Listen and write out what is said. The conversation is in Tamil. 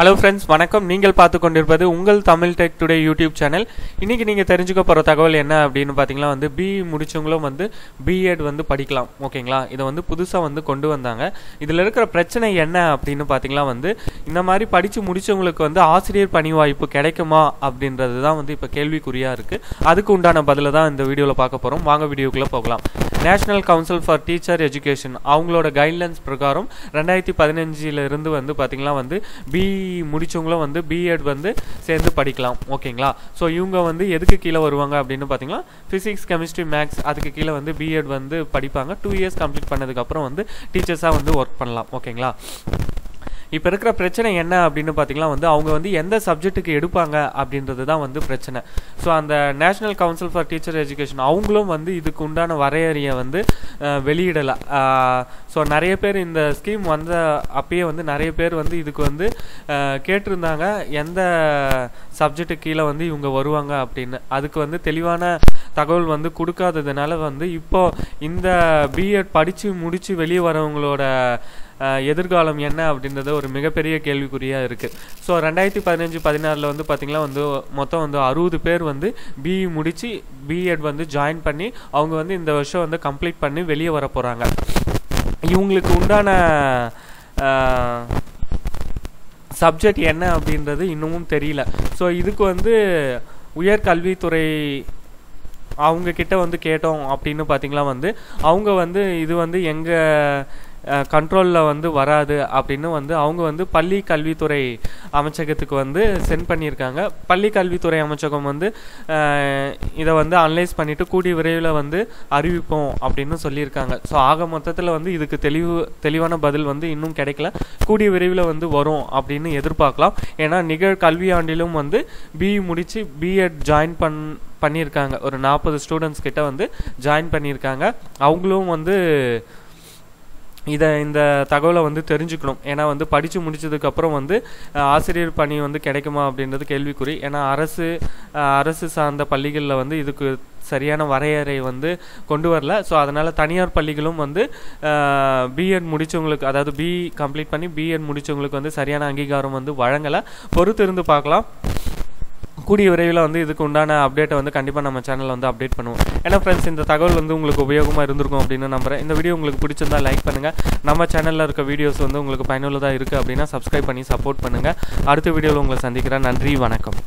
ஹலோ ஃப்ரெண்ட்ஸ் வணக்கம். நீங்கள் பார்த்து கொண்டிருப்பது உங்கள் Tamil tech today YouTube channel இன்னைக்கு நீங்கள் தெரிஞ்சுக்க போகிற தகவல் என்ன அப்படின்னு பார்த்தீங்கன்னா வந்து பிஇ முடிச்சவங்களும் வந்து பிஎட் வந்து படிக்கலாம். ஓகேங்களா? இதை வந்து புதுசாக வந்து கொண்டு வந்தாங்க. இதில் இருக்கிற பிரச்சனை என்ன அப்படின்னு பார்த்தீங்கன்னா வந்து இந்த மாதிரி படித்து முடிச்சவங்களுக்கு வந்து ஆசிரியர் பணி வாய்ப்பு கிடைக்குமா அப்படின்றது தான் வந்து இப்போ கேள்விக்குறியாக இருக்குது அதுக்கு உண்டான பதிலை தான் இந்த வீடியோவில் பார்க்க போகிறோம் வாங்க வீடியோக்குள்ளே போகலாம். National council for teacher education அவங்களோட கைட்லைன்ஸ் பிரகாரம் ரெண்டாயிரத்தி பதினஞ்சிலிருந்து வந்து பார்த்திங்கன்னா வந்து பி முடிச்சவங்களும் வந்து பிஎட் வந்து சேர்ந்து படிக்கலாம். ஓகேங்களா? ஸோ இவங்க வந்து எதுக்கு கீழே வருவாங்க அப்படின்னு பார்த்தீங்கன்னா ஃபிசிக்ஸ் கெமிஸ்ட்ரி மேக்ஸ் அதுக்கு கீழே வந்து பிஎட் வந்து படிப்பாங்க. டூ இயர்ஸ் கம்ப்ளீட் பண்ணதுக்கப்புறம் வந்து டீச்சர்ஸாக வந்து ஒர்க் பண்ணலாம். ஓகேங்களா? இப்போ இருக்கிற பிரச்சனை என்ன அப்படின்னு பார்த்தீங்கன்னா வந்து அவங்க வந்து எந்த சப்ஜெக்ட்டுக்கு எடுப்பாங்க அப்படின்றது தான் வந்து பிரச்சனை. ஸோ அந்த national council for teacher education அவங்களும் வந்து இதுக்கு உண்டான வரையறையை வந்து வெளியிடலை. ஸோ நிறைய பேர் இந்த ஸ்கீம் வந்த அப்பயே வந்து நிறைய பேர் வந்து இதுக்கு வந்து கேட்டிருந்தாங்க எந்த சப்ஜெக்ட்டுக்கு கீழே வந்து இவங்க வருவாங்க அப்படின்னு. அதுக்கு வந்து தெளிவான தகவல் வந்து கொடுக்காததுனால வந்து இப்போ இந்த பிஎட் படித்து முடித்து வெளியே வரவங்களோட எதிர்காலம் என்ன அப்படின்றது ஒரு மிகப்பெரிய கேள்விக்குறியாக இருக்குது ஸோ ரெண்டாயிரத்தி பதினஞ்சு பதினாறில் வந்து பார்த்திங்கன்னா வந்து மொத்தம் வந்து அறுபது பேர் வந்து பிஇ முடித்து பிஎட் வந்து ஜாயின் பண்ணி அவங்க வந்து இந்த வருஷம் வந்து கம்ப்ளீட் பண்ணி வெளியே வர போகிறாங்க இவங்களுக்கு உண்டான சப்ஜெக்ட் என்ன அப்படின்றது இன்னமும் தெரியல. ஸோ இதுக்கு வந்து உயர்கல்வித்துறை அவங்க கிட்ட வந்து கேட்டோம் அப்படின்னு பார்த்தீங்களா வந்து அவங்க வந்து இது வந்து எங்கள் கண்ட்ரோலில் வந்து வராது அப்படின்னு வந்து அவங்க வந்து பள்ளி கல்வித்துறை அமைச்சகத்துக்கு வந்து சென்ட் பண்ணியிருக்காங்க. பள்ளி கல்வித்துறை அமைச்சகம் வந்து இதை வந்து அனலைஸ் பண்ணிவிட்டு கூடிய விரைவில் வந்து அறிவிப்போம் அப்படின்னு சொல்லியிருக்காங்க. ஸோ ஆக மொத்தத்தில் வந்து இதுக்கு தெளிவு தெளிவான பதில் வந்து இன்னும் கிடைக்கல. கூடிய விரைவில் வந்து வரும் அப்படின்னு எதிர்பார்க்கலாம். ஏன்னா நிகழ் கல்வியாண்டிலும் வந்து பிஇ முடித்து பிஎட் ஜாயின் பண் பண்ணியிருக்காங்க. ஒரு நாற்பது ஸ்டூடெண்ட்ஸ் கிட்ட வந்து ஜாயின் பண்ணியிருக்காங்க. அவங்களும் வந்து இதை இந்த தகவலை வந்து தெரிஞ்சுக்கணும். ஏன்னா வந்து படித்து முடித்ததுக்கப்புறம் வந்து ஆசிரியர் பணி வந்து கிடைக்குமா அப்படின்றது கேள்விக்குறி. ஏன்னா அரசு அரசு சார்ந்த பள்ளிகளில் வந்து இதுக்கு சரியான வரையறை வந்து கொண்டு வரல. ஸோ அதனால் தனியார் பள்ளிகளும் வந்து பிஎட் முடித்தவங்களுக்கு அதாவது பி கம்ப்ளீட் பண்ணி பிஎட் முடித்தவங்களுக்கு வந்து சரியான அங்கீகாரம் வந்து வழங்கலை. பொறுத்து இருந்து பார்க்கலாம். கூடிய விரைவில் வந்து இதுக்கு உண்டான அப்டேட்டை வந்து கண்டிப்பாக நம்ம சேனலில் வந்து அப்டேட் பண்ணுவோம். ஏன்னா ஃப்ரெண்ட்ஸ் இந்த தகவல் வந்து உங்களுக்கு உபயோகமாக இருந்திருக்கும் அப்படின்னு நம்புறேன். இந்த வீடியோ உங்களுக்கு பிடிச்சிருந்தா லைக் பண்ணுங்கள் நம்ம சேனலில் இருக்க வீடியோஸ் வந்து உங்களுக்கு பயனுள்ளதாக இருக்குது அப்படின்னா சப்ஸ்கிரைப் பண்ணி சப்போர்ட் பண்ணுங்கள் அடுத்த வீடியோவில் உங்களை சந்திக்கிறேன். நன்றி வணக்கம்.